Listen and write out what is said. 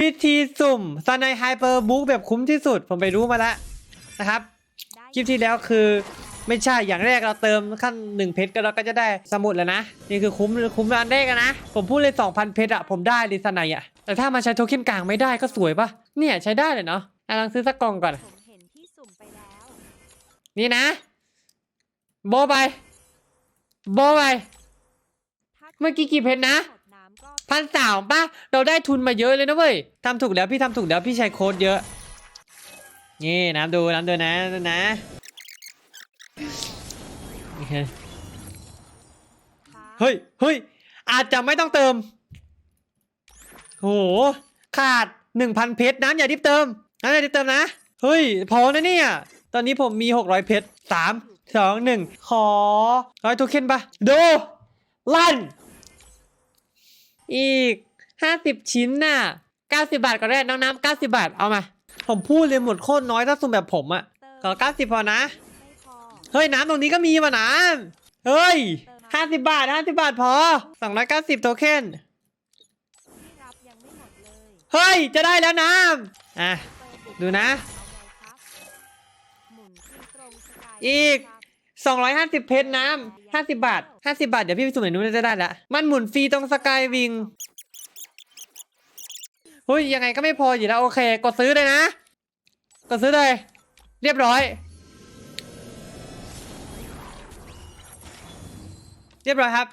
วิธีสุ่มซานายไฮเปอร์บุ๊กแบบคุ้มที่สุดผมไปรู้มาแล้วนะครับคลิปที่แล้วคือไม่ใช่อย่างแรกเราเติมขั้นหนึ่งเพชรก็เราก็จะได้สมุดแล้วนะ นี่คือคุ้มคุ้มร้านแรกอะนะ ผมพูดเลย 2,000 เพชรอะผมได้ลิซานายอะแต่ถ้ามาใช้โทเค็นกลางไม่ได้ก็สวยปะเนี่ยใช้ได้เลยเนาะอะลองซื้อสักกล่องก่อนผมเห็นที่สุ่มไปแล้วนี่นะ โบไป โบไปถ้าเมื่อกี้กี่เพชรนะหมดน้ำก็ พันสามป่ะเราได้ทุนมาเยอะเลยนะเว้ยทำถูกแล้วพี่ทำถูกแล้วพี่ใช้โค้ดเยอะ นี่น้ำดูน้ำดูนะดูนะโอเคเฮ้ยเฮ้ยอาจจะไม่ต้องเติมโหขาดหนึ่งพันเพชรน้ำอย่ารีบเติมน้ำอย่ารีบเติมนะ เฮ้ย พอนะเนี่ย ตอนนี้ผมมีหกร้อยเพชรสามสองหนึ่งขอร้อยโทเค็นปะดูลั่น อีกห้าสิบชิ้นน่ะเก้าสิบาทก็ได้น้องน้ำเก้าสิบาทเอามา ผมพูดเลยหมดโคตรน้อยถ้าสุ่มแบบผมอะเติมขอเก้าสิบพอนะไม่พอเฮ้ยน้ำตรงนี้ก็มีมาน้ำเฮ้ยห้าสิบบาทห้าสิบาทพอสองร้อยเก้าสิบโทเค็นที่รับยังไม่หมดเลยเฮ้ย จะได้แล้วน้ำอะเติมดูนะเอาไงครับหมุนขึ้นตรงสก สองร้อยห้าสิบเพชรน้ำห้าสิบบาทห้าสิบาท เดี๋ยวพี่ไปสุ่มไหนนู้นจะได้ละ มันหมุนฟรีตรงสกายวิงเฮ้ยยังไงก็ไม่พออยู่แล้วโอเค กดซื้อเลยนะ กดซื้อเลย เรียบร้อย เรียบร้อยครับ